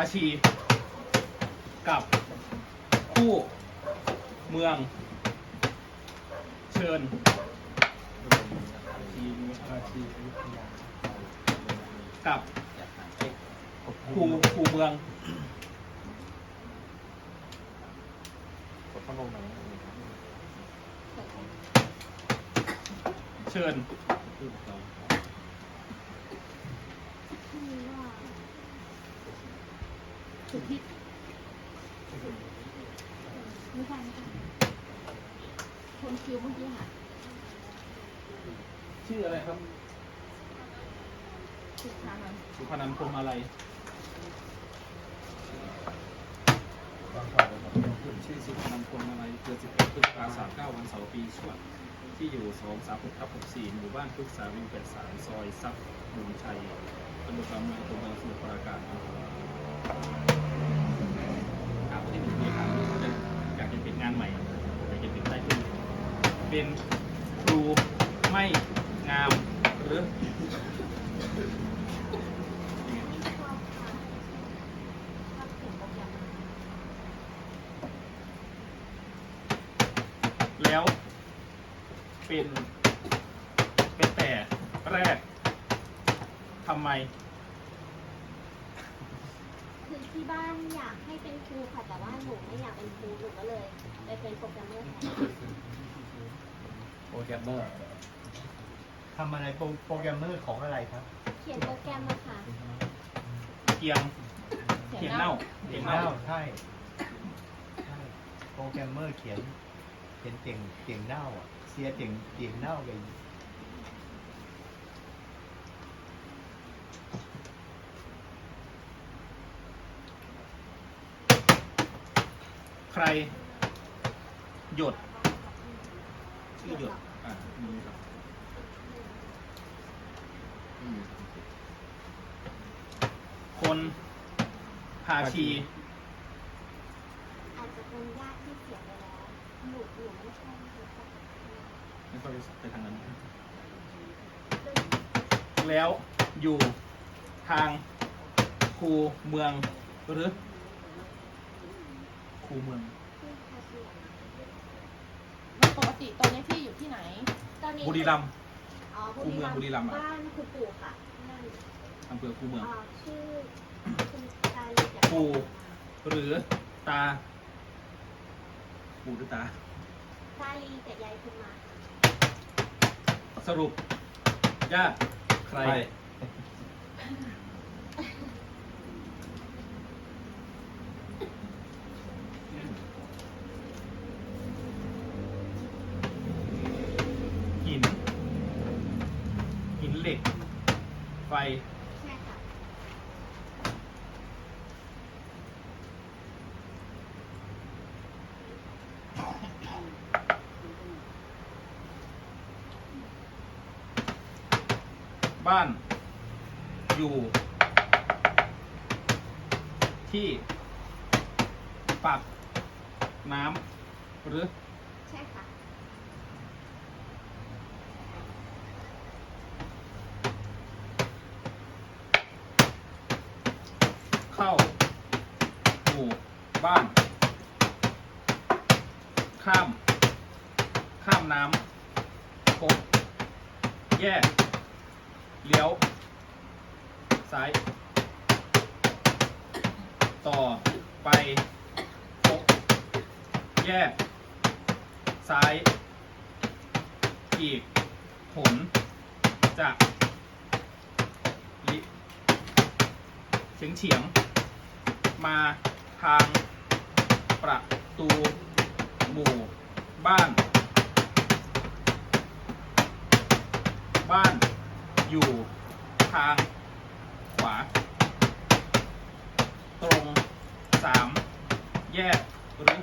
าชี กับคู่เมือง เชิญทีมภาชีอยุธยากับคู่คู่เมืองกดเข้าลงไหนเชิญ ถูกต้องที่ไม่ใช่ไม่ใช่คนคิวเมื่อกี้ค่ะชื่ออะไรครับ สุดท้ายมันสุพนันพรหมอะไรชื่อสุพนันพรหมอะไรเกิด11พฤษภาคม39วันเสาร์ปีชวด ที่อยู่ 2 3 6ทับ64หมู่บ้านพฤกษาวิว83 ซอยซับมุนชัยตำบลบางเมืองอำเภอเมืองสมุทรปราการ เป็นครูไม่งามหรือชอบค่ะชอบเปรแล้วเป็นเป็นแต่แรกทำไม คือที่บ้านอยากให้เป็นครูค่ะแต่ว่าหนูไม่อยากเป็นครูหนูก็เลยไปเป็นโปรแกรมเมอร์แทน ปรแกรมเมอร์ทำอะไรโปรโปรแกรมเมอร์ของอะไรครับ เขียนโปรแกรมมาค่ะเกียงเขียงเน่าเขีเก่ยงงเน่าเน่าใช่ใช่โปรแกรมเมอร์เขียนเขียนเก่งเก่งเน่าอะเสียเก่งเก่งเน่าไปใคร หยดชื่อ หยดอ่ามีครับอืมคนพาชีอาจจะเป็นญาติที่เสียไปแล้วหนูหนูไม่ใช่รู้จักไม่ค่อยไปทางนั้น แล้วอยู่ทางคูเมืองหรือคูเมืองที่ภาษี ปกติตอนนี้พี่อยู่ที่ไหน ตอนนี้บุรีรัมย์ อ๋อคูเมืองบุรีรัมย์อะ บ้านคุณปู่ค่ะนั่นอำเภอคูเมือง อ่าชื่อคุณตาลีจากปูหรือตาปูหรือตา ตาลีกับยายคุณมาสรุปญาติใคร หิน หินเหล็ก ไฟ ใช่ค่ะบ้าน อยู่ ที่ปากน้ำหรือ ใช่ค่ะ เข้าหมู่ บ้าน ข้าม ข้ามน้ำพบแยก เลี้ยว ซ้าย ต่อไปพบแยก ซ้าย อีก ผล จะลิเฉียงเฉียงมาทาง ประตูหมู่บ้าน บ้านอยู่ทางขวา ตรงสามแยกหรือ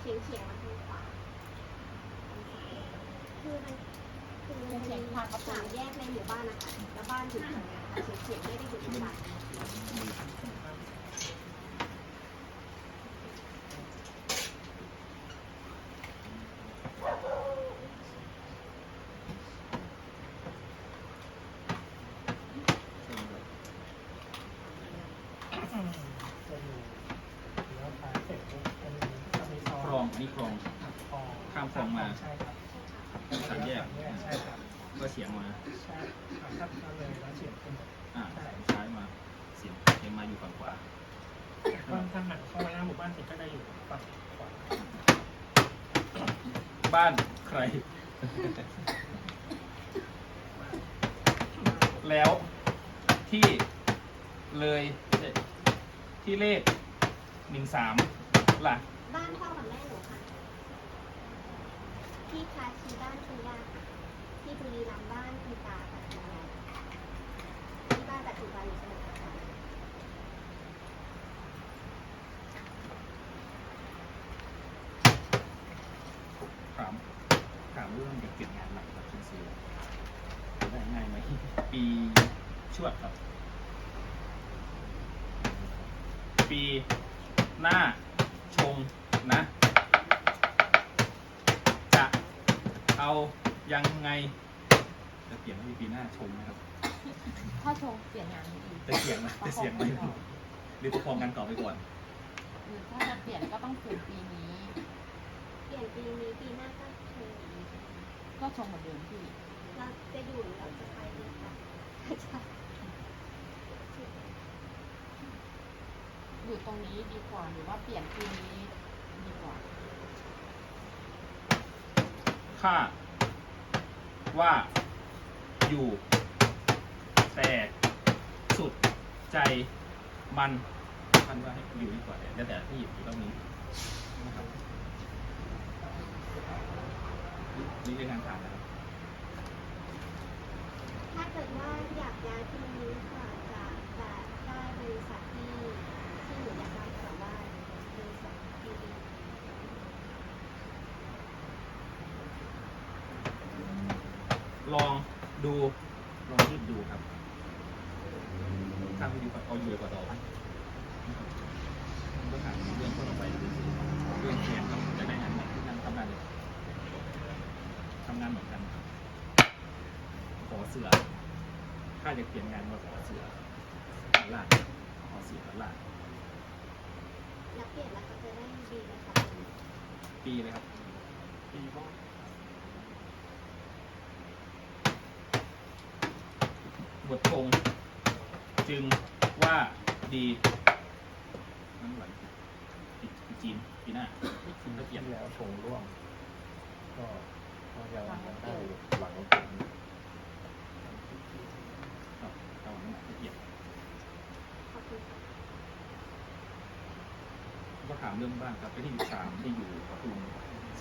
เฉียงเฉียงมาทางขวาคือมันคือมันเฉียงทางสามแยกในหมู่บ้านนะคะแล้วบ้านอยู่ตรงเฉียงเฉียงไม่ได้อยู่ตรงกลาง นี่คลองคลองข้ามคลองมาใช่ครับสามแยก ใช่ครับก็เฉียงมาใช่ครับถ้าถ้าเลยแล้วเฉียงขึ้นอ่าซ้ายมาเสียงเสียงมาอยู่ฝั่งขวาก็ถ้าหันเข้ามาหน้าหมู่บ้านติดก็จะอยู่ฝั่งขวาบ้านใคร แล้วที่เลยที่เลขหนึ่งสามล่ะ บ้านพ่อกับแม่หนูค่ะ ที่คาชีบ้านคุณย่าที่บุรีรัมย์บ้านคุณตากับคุณยายที่บ้านปัจจุบันอยู่สมุทรปราการถามถามเรื่องเด็กเก็บงานหลักกับคุณซีได้ง่ายไหมปีชวดครับ ปีหน้า ยังไง จะเปลี่ยนให้ปีหน้าชงนะครับ ถ้าชงเปลี่ยนงานนี้อีกจะเสียงไหมจะเสียงไหมหรือประคองกันต่อไปก่อนหรือถ้าจะเปลี่ยนก็ต้องเปลี่ยนปีนี้ เปลี่ยนปีนี้ปีหน้าก็เชิญก็ชงเหมือนเดิมพี่ เราจะอยู่หรือเราจะไปดีคะใช่อยู่ตรงนี้ดีกว่าหรือว่าเปลี่ยนปีนี้ดีกว่าถ้า ว่าอยู่ แต่สุดใจมันท่านว่าให้อยู่ดีกว่าแต่แต่ที่หยิบอยู่ตรงนี้นะครับนี่คือการถามนะครับ ถ้าเกิดว่าอยากย้ายปีนี้ค่ะจะจะได้บริษัทที่ที่หนูอยากได้แต่ว่าบริษัทที่ดี ลองดูลองยืดดูครับถ้าไม่ดีกว่าเอาอยู่ดีกว่าเราก็ถามเรื่องคนออกไปเรื่องแขนครับจะได้งานไหนที่นั่นทำงานเลยทำงานเหมือนกัน ขอเสือถ้าจะเปลี่ยนงานมาขอเสือลาดขอเสือลาดแล้วเปลี่ยนแล้วเขาจะได้ดีเลยค่ะปีเลยครับปีก็ บทคง จึงว่าดีนั่นหลังปีจีนปีหน้าถ้าเปลี่ยนที่แล้วชงร่วง ก็ก็จะได้หลังผมเอาเอาหน้าถ้าเปลี่ยนขอบคุณค่ะก็ถามเรื่องบ้านครับไปที่สามที่อยู่ปทุม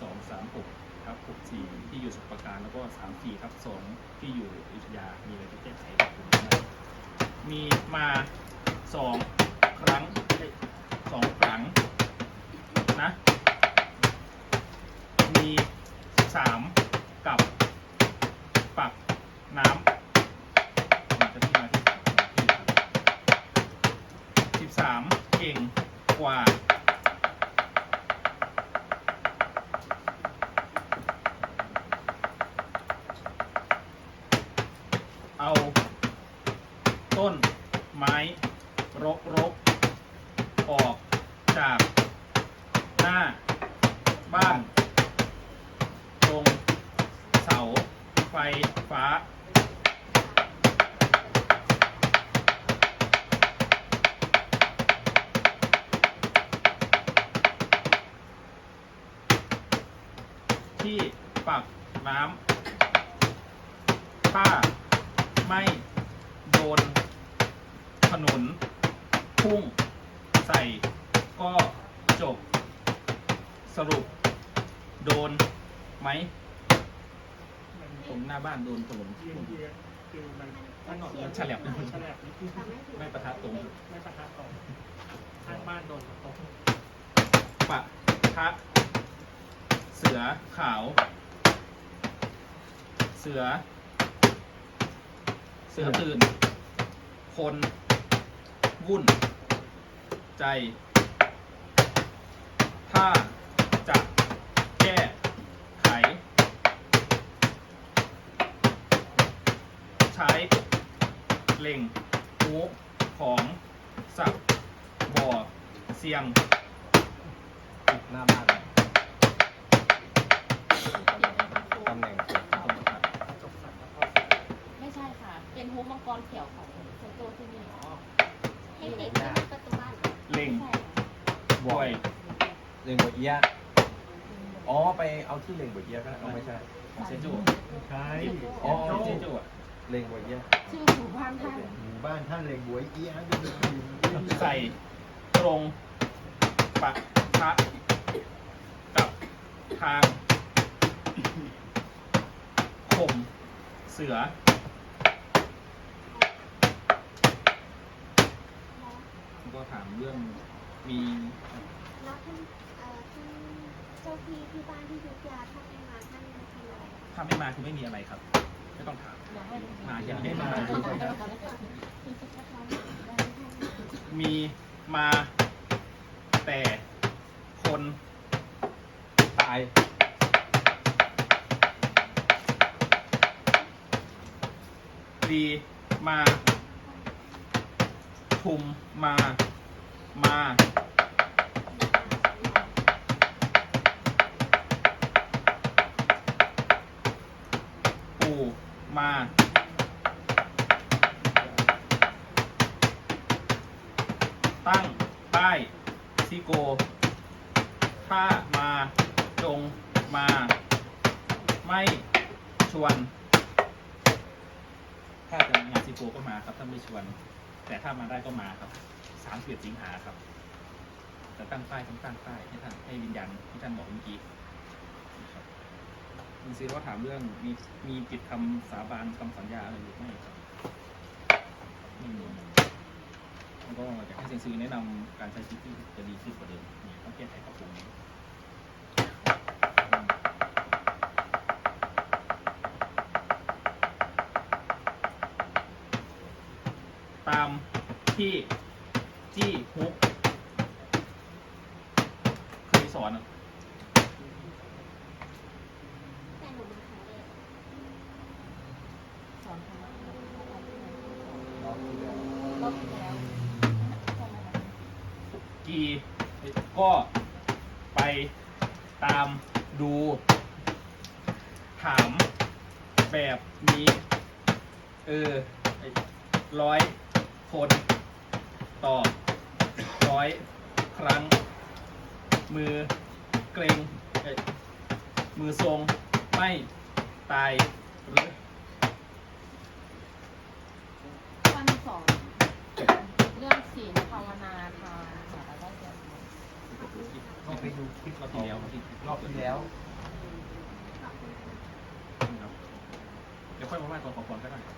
สองสามหกครับหกสี่ที่อยู่สมุทรปราการแล้วก็สามสี่ครับสองที่อยู่อยุธยามีอะไรที่แก้ไข มีมาสองครั้งสองครั้งนะ มีสามกับปักน้ำมาจะที่มาที่สิบสามเก่งกว่า ต้นไม้รกรกออกจากหน้าบ้านตรงเสาไฟฟ้า ที่ปักน้ำถ้าไม่โดน ถนนพุ่ง ใส่ ก็จบ สรุป โดนไหมมันผมหน้าบ้านโดนถนนเยียพุ่งงเยียงคือมันถนนมันฉลับมันฉลับนี่คือทำให้ถึงไม่ประทัดตรงไม่ประทัดตรงข้างบ้านโดนตรงปะทะเสือขาว เสือ เสือตื่น คน วุ่น ใจ ถ้าจะแก้ไข ใช้เล่งหูของสับบ่อเสียงหน้าบ้านตำแหน่งไม่ใช่ค่ะ เป็นหูมังกรเขียวของโซโต้ที่นี่ ให้ติดที่ประตูบ้านเล็งใช่ค่ะบวยเล็งบทเอียะอ๋อไปเอาที่เล็งบทเอียะก็ได้เอาไม่ใช่ของเซจูไม่ใช่อ๋อเซจูอะเล็งบทเอียะชื่อหมู่บ้านท่านหมู่บ้านท่านเลงบวยเอี้ยะดูดิใส่ตรงปะทะกับทางข่มเสือ ก็ถามเรื่องมีแล้วท่านเอ่อท่านเจ้าที่ที่บ้านที่ยุธยาท่านไม่มาท่านทำอะไรถ้าไม่มาคือไม่มีอะไรครับ ไม่ต้องถามอย่าให้มาอย่างไม่มาดูดูก่ก่ออนนนะนะคุณจะทำได้ท่านมีมาแต่คนตาย ดีมา ทุมมา มา ปูมา ตั้งป้ายซิโก ถ้ามา จงมา ไม่ชวน ถ้าจะมางานซิโกก็มาครับ ถ้าไม่ชวน แต่ถ้ามาได้ก็มาครับสามสิบสิงหาครับจะตั้งป้ายต้องตั้งป้ายให้ท่านให้วิญญาณที่ท่านบอกเมื่อกี้นะครับมีซีว่าถามเรื่องมีมีกิจคำสาบานคำสัญญาอะไรหรือไม่ครับไม่มีแล้วก็อยากให้เซนซีแนะนำการใช้ชีวิตที่จะดีขึ้นกว่าเดิมเนี่ยต้องแก้ไขปรับปรุงอืมตาม ที่จี้ฮุกเคยสอนอะแต่หนูมาครั้งแรกสอนธรรมะรอบที่แล้วรอบที่แล้วใช่ไหมคะกีก็ไปตามดู ถามแบบนี้ เออร้อยคน ต่อร้อยครั้ง มือเกรงเอ้ยมือทรงไม่ตายหรือท่านสอนเรื่องศีลภาวนาทางหาได้เยอะไหมต้องไปดูคลิปรอบที่แล้วที่รอบที่แล้วขอบคุณค่ะครับเดี๋ยวค่อยมาว่าตอนขอพรก็ได้ครับ